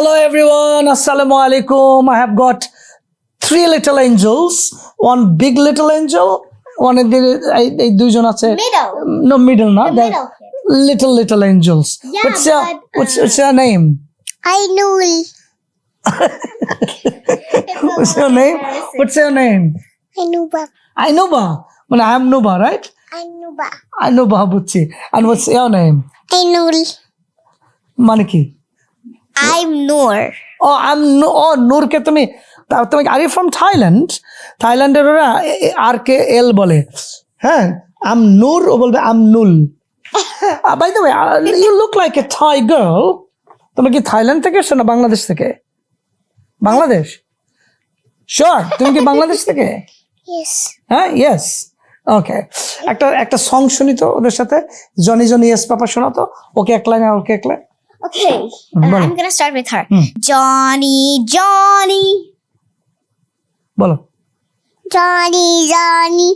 Hello everyone, Assalamu alaikum. I have got three little angels, one big little angel, one in the এই এই দুইজন আছে Middle. no middle না The they're middle little little angels. Yeah, what's your but, what's, uh, what's your name? I know. What's your name? What's your name? I know, but I Nuba. মানে I am Nuba, right? I know, but I Nuba বুঝছি. And what's your name? I know. মানে কি? I'm Noor. ও আম ও নূরকে তুমি তা- তুমি are from Thailand থাইল্যান্ডের ওরা আর কে এল বলে। হ্যাঁ আম নূর ও বলবে আম নুল by the way you look like a Thai girl তুমি কি থাইল্যান্ড থেকে এসছো না বাংলাদেশ থেকে? বাংলাদেশ শিওর তুমি কি বাংলাদেশ থেকে? Yes. হ্যাঁ ইয়েস ওকে একটা একটা সং শুনি তো ওদের সাথে। জনি জনি ইয়েস পাপা শোনা তো ওকে এক লাইন আর ওকে এক line. Okay. Mm, uh, well. I'm gonna start with her. Mm. Johnny, Johnny, বলো Johnny, Johnny.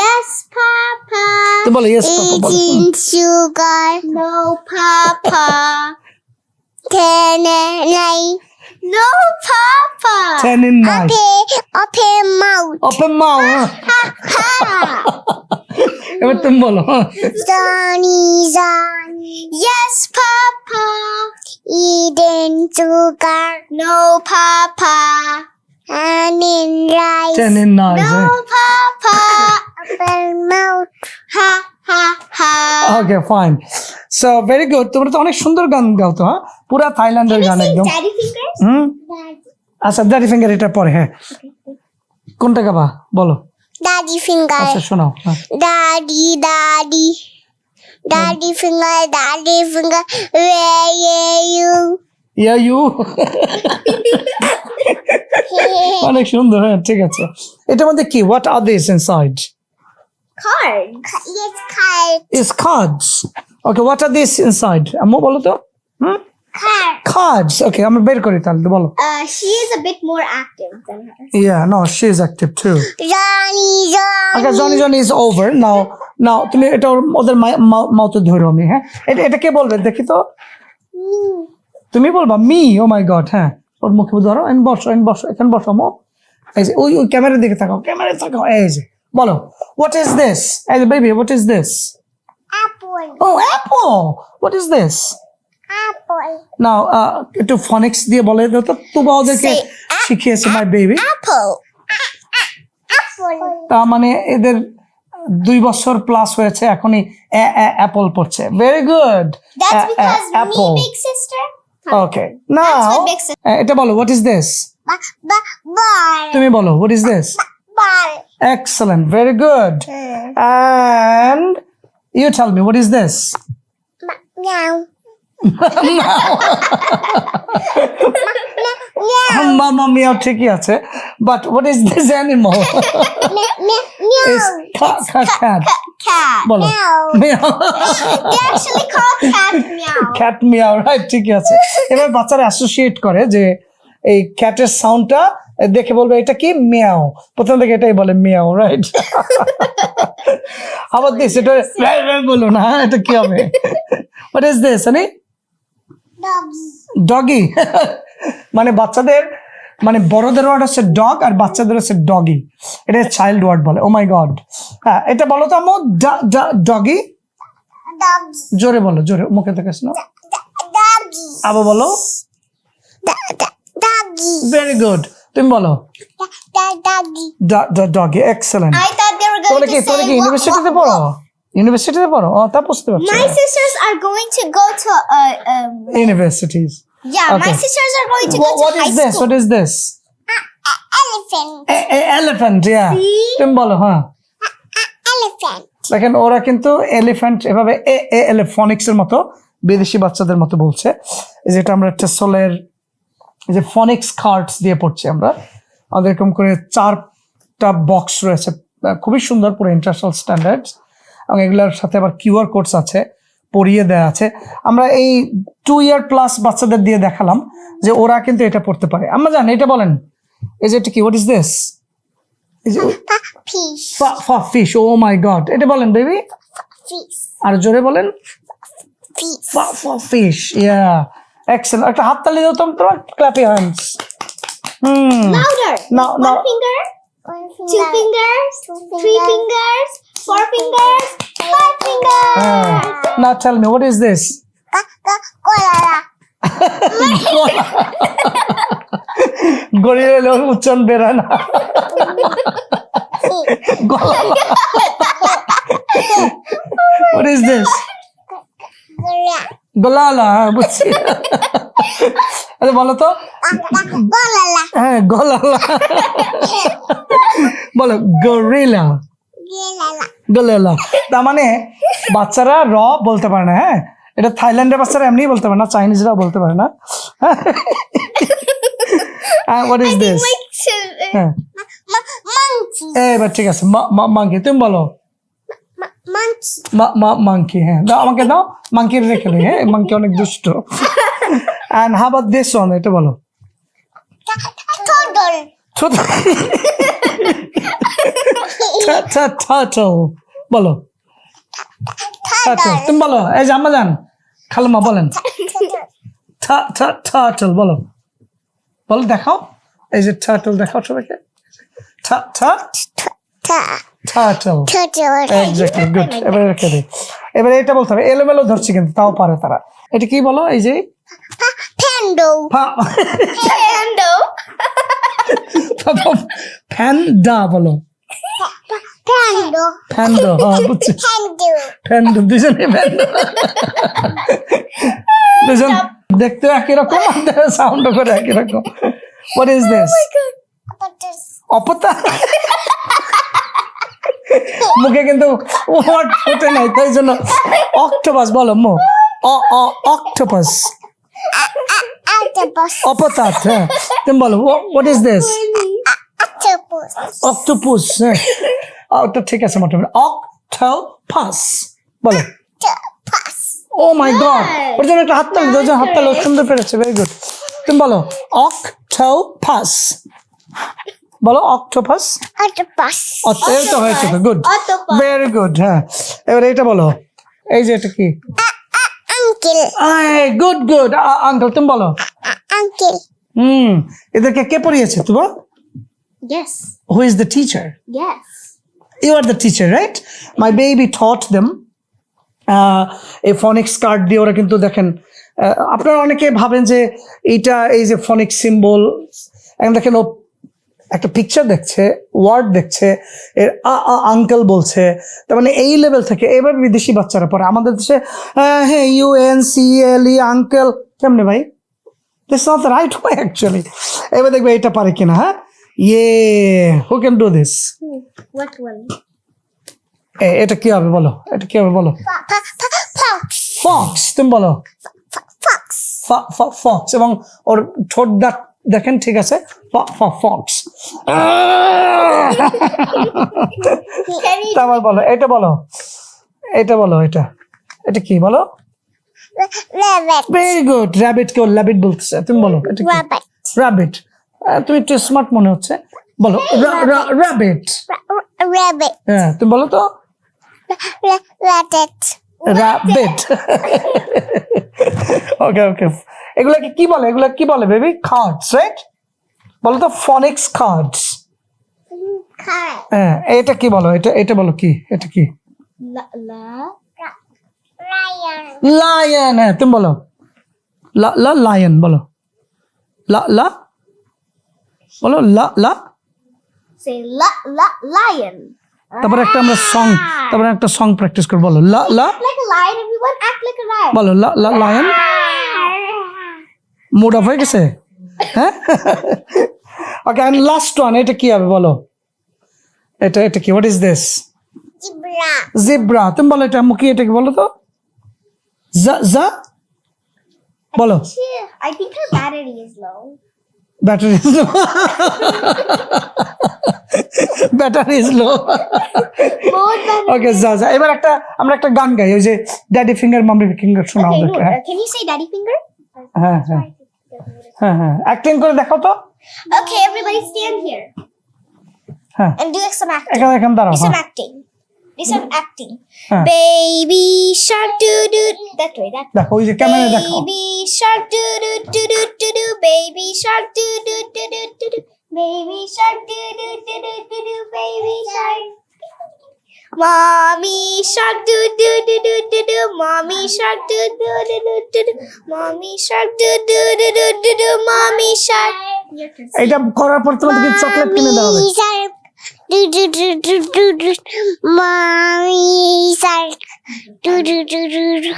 Yes, Papa. তো বলো ইয়েস পাপা বলো হুম। Eating sugar. No, Papa. Ten and nine. No, Papa. Ten and nine. Open, open mouth. Open mouth Ha. এবার তুমি বলো হ্যাঁ। Johnny, Johnny. Yes, Papa. Eating sugar. No, Papa. And in rice. Ten and nine. No, eh? Papa. Open mouth. Ha, ha, ha. Okay fine so very good তোমরা তো অনেক সুন্দর গান গাও তো হ্যাঁ পুরা থাইল্যান্ডের গান একদম? হুম আচ্ছা দাড়ি ফিঙ্গার এটা পরে হ্যাঁ কোনটা গাবা বলো Daddy finger. আচ্ছা শোনাও হ্যাঁ Daddy, daddy. Daddy finger, daddy finger. Where are you? Yeah you অনেক সুন্দর হ্যাঁ ঠিক আছে এটার মধ্যে কি what are this inside Cards. Yes, cards. Is cards okay what are this inside আম্মু বলো তো হুম Cards. Okay আমরা বের করি তাহলে বলো Uh, she is a bit more active than her. Yeah no she is active too Johnny, Johnny. Okay, Johnny Johnny is over. Now, now তুমি এটা ওদের মাউথে ধরো আমি হ্যাঁ এটা কে বলবে দেখি তো তুমি বলবা মি ও মাই গড হ্যাঁ ওর মুখে ধরো এন বসো এন বসো এখানে বসো মো এই যে ওই ওই ক্যামেরার দিকে তাকাও ক্যামেরায় তাকাও এই যে বলো হোয়াট ইজ দিস এই baby what is this Apple. ও অ্যাপল হোয়াট ইজ দিস. নাও একটু ফনিক্স দিয়ে বলে দাও তো। তুবা ওদেরকে Say, শিখিয়েছে মাই বেবি Apple. Apple. মানে এদের দুই বছর প্লাস হয়েছে এখনই অ্যাপল পড়ছে। Very good apple. Okay now sister- এটা বলো হোয়াট ইজ দিস তুমি বলো what is this. Excellent very good and you tell me what is this Ma, মামা মিয়াও ঠিকই আছে but what is this. Meow. Is cat Cat. বলো Meow. Meow They actually call cat meow. Cat meow right ঠিক আছে এবার বাচ্চারা associate করে যে এই ক্যাটের সাউন্ডটা দেখে বলবে এটা কি মিয়াও প্রথম থেকে এটাই বলে মিয়াও রাইট আবার দিস এটা বলো না এটা কি হবে হোয়াট ইজ দিস. ডগি মানে বাচ্চাদের মানে বড়দের ওয়ার্ড হচ্ছে ডগ আর বাচ্চাদের হচ্ছে ডগি এটা চাইল্ড ওয়ার্ড বলে। ও মাই গড হ্যাঁ এটা বলো তো আমার ডগি জোরে বলো জোরে মুখে থেকে শোনো. আবার বলো। ভেরি গুড তুমি বলো. ডগি এক্সেলেন্ট তোমরা কি তোমরা কি ইউনিভার্সিটিতে পড়ো? ইউনিভার্সিটিতে পড়ো ও তা বুঝতে পারছি My sisters are going to go to uh um universities yeah my Okay. sisters are going to go to what high is this school. What is this Elephant. Elephant yeah See? তুমি বলো হ্যাঁ। Elephant. দেখেন ওরা কিন্তু elephant এভাবে এ এ এলিফনিক্স এর মতো বিদেশি বাচ্চাদের মতো বলছে। এই যেটা আমরা টেসলের যে ফনিক্স কার্ডস দিয়ে পড়ছি আমরা। আমাদের এরকম করে চারটা বক্স রয়েছে। খুবই সুন্দর পুরো ইন্টারন্যাশনাল স্ট্যান্ডার্ড এবং এগুলোর সাথে আবার কিউআর কোডস আছে পড়িয়ে দেওয়া আছে। আমরা এই টু ইয়ার প্লাস বাচ্চাদের দিয়ে দেখালাম যে ওরা কিন্তু এটা পড়তে পারে। আমরা জানি এটা বলেন এই যে এটা কি what is this fish oh my god এটা বলেন বেবি আর জোরে বলেন। Fish. ফিশ ইয়া এক্সেলেন্ট একটা হাততালি দাও তোমার ক্ল্যাপি হ্যান্ডস হুম। One now, finger. Two fingers. Three fingers. Four fingers. Five fingers. uh, now tell me, what is this? গরিবের উচ্চারণ বেরোয় না গলালা what is this গলালা হ্যাঁ, বুঝছি আরে বলো তো হ্যাঁ গলালা বলো গরিলা গলালা। তার মানে বাচ্চারা র বলতে পারে না হ্যাঁ? এটা থাইল্যান্ডের বাচ্চারা এমনি বলতে পারে না চাইনিজরা বলতে পারে না। হ্যাঁ? হোয়াট ইজ দিস এবার ঠিক আছে মাংকি তুমি বলো. মাংকি হ্যাঁ। দাও আমাকে দাও মাংকি রেখে হ্যাঁ? মাংকি অনেক দুষ্ট। অ্যান্ড অ্যাবাউট দিস এটা বলো। ছোট বলো তুমি বলো এই যে আম্মা যান খালমা বলেন টার্টল বলো বলো দেখাও এই যে টার্টল দেখাও সবাইকে এবারে এবারে এটা বলতে হবে এলোমেলো ধরছি কিন্তু তাও পারে তারা এটা কি বলো এই যে Pando. Pando. ফ্যান ডা বলো Pando. ফ্যান্ডো হ্যাঁ বুঝছি. ফ্যান্ডো দুজনে ফ্যান্ডো দুজন দেখতে একই রকম সাউন্ড করে একই রকম what is this What is অপতা মুখে কিন্তু ওয়ার্ড ফোটে নাই তাই জন্য অক্টোপাস বলো মো অক্টোপাস octopus? হ্যাঁ তুমি বলো what is this Octopus. Octopus হ্যাঁ ওটা ঠিক আছে মোটামুটি অক্টোপাস বলো. ও মাই গড ওর জন্য একটা হাততালি দাও যে হাততালি সুন্দর পেরেছে ভেরি গুড তুমি বলো অক্টোপাস বলো অক্টোপাস Octopus. এই তো হয়েছে গুড ভেরি গুড হ্যাঁ এবার এটা বলো এই যে এটা কি Uncle. গুড গুড আঙ্কেল তুমি বলো Uncle. হুম এদেরকে কে পড়িয়েছে তোমার Yes. Who is the teacher Yes. you are the teacher right my baby taught them এই ফনিক্স কার্ড দিয়ে ওরা কিন্তু দেখেন আপনারা অনেকে ভাবেন যে এইটা এই যে ফনিক সিম্বল এখন দেখেন ও একটা পিকচার দেখছে ওয়ার্ড দেখছে এর আ আ আঙ্কেল বলছে তার মানে এই লেভেল থেকে এবার বিদেশি বাচ্চারা পড়ে। আমাদের দেশে আহ, হ্যাঁ U N C L E uncle কেমনে ভাই? This not right way actually এবার দেখবে এটা পারে কিনা হ্যাঁ? ইয়ে হু ক্যান ডু দিস এটা কি হবে বলো? এটা কি হবে বলো. ফক্স তুমি বলো. ফক্স এবং ওর ঠোঁট দাঁত দেখেন ঠিক আছে? ফক্স। তারপর বলো এটা বলো। এটা বলো এটা। এটা কি বলো? ভেরি গুড র্যাবিট কেউ ল্যাবিট বলতেছে। তুমি বলো এটা র্যাবিট তুমি একটু স্মার্ট মনে হচ্ছে। বলো র্যাবিট হ্যাঁ তুমি বলো তো। র্যাবিট ওকে ওকে এগুলাকে কি বলে? এগুলা কি বলে বেবি কার্ডস রাইট বলো তো ফনিক্স কার্ডস হ্যাঁ এটা কি বলো? এটা এটা বলো কি? এটা কি? La la. লায়ন হ্যাঁ তুমি বলো। লা লা লায়ন বলো। লা লা বলো লা লা। Say la la lion. তারপরে একটা আমরা সং তারপরে একটা সং প্র্যাকটিস করব বলো লা লা। বলো লা লা লায়ন মুড অফ হয়ে গেছে? হ্যাঁ? ওকে অ্যান্ড লাস্ট ওয়ান এটা কি হবে বলো? এটা এটা কি হোয়াট ইজ দিস. জিব্রা তুমি বলো এটা মুখি এটা কি বলো তো। জা জা বলো। I think her battery is low. Battery slow battery is low Both battery. ওকে যা যা এবার একটা আমরা একটা গান গাই ওই যে ড্যাডি ফিঙ্গার মাম্মি ফিঙ্গার শোনা ওদেরকে হ্যাঁ? হ্যাঁ হ্যাঁ। হ্যাঁ হ্যাঁ। অ্যাক্টিং করে দেখাও তো। Okay, everybody stand here. হ্যাঁ। And do some acting. এখানে এখানে দাঁড়াও Do some এসব acting baby shark doo doo that way that দেখো ওই যে ক্যামেরা দেখো। Baby shark doo doo doo doo doo doo baby shark doo doo mommy shark doo doo doo doo doo doo mommy shark এটা করার পর তোমাদেরকে chocolate কিনে দেওয়া Do do do do do do. Mommy shark. Do do do do do.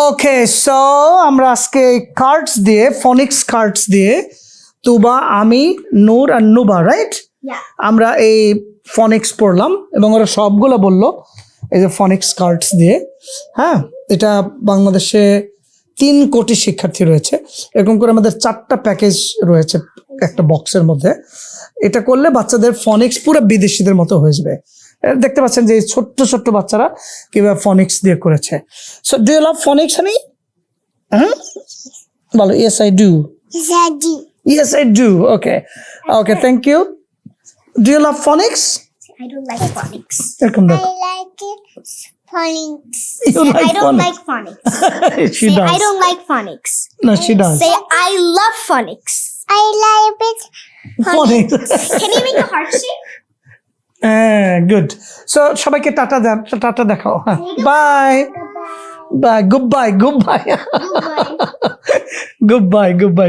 Okay so আমরা আজকে cards দিয়ে ফনিক্স cards দিয়ে তুবা আমি নূর আর নুবা রাইট. আমরা এই ফনিক্স পড়লাম এবং ওরা সবগুলো বলল এই যে ফনিক্স কার্ডস দিয়ে হ্যাঁ এটা বাংলাদেশে তিন কোটি শিক্ষার্থী রয়েছে এরকম করে আমাদের চারটা প্যাকেজ রয়েছে একটা বক্সের মধ্যে এটা করলে বাচ্চাদের ফনিক্স পুরো বিদেশিদের মতো হয়ে যাবে দেখতে পাচ্ছেন যে ছোট্ট ছোট্ট বাচ্চারা কীভাবে ফনিক্স দিয়ে করেছে so do you love phonics আমি হ্যাঁ বলো yes I do yes I do okay okay thank you do you love phonics I don't like phonics. এরকম দেখো like it. Phonics. You like I don't phonics. like phonics. she Say, does I don't like phonics. no she does Say I love phonics. I like it. phonics Can you make a heart shape? হ্যাঁ good so সবাইকে টাটা দেন টাটা দেখাও হ্যাঁ bye bye goodbye goodbye Goodbye. Goodbye goodbye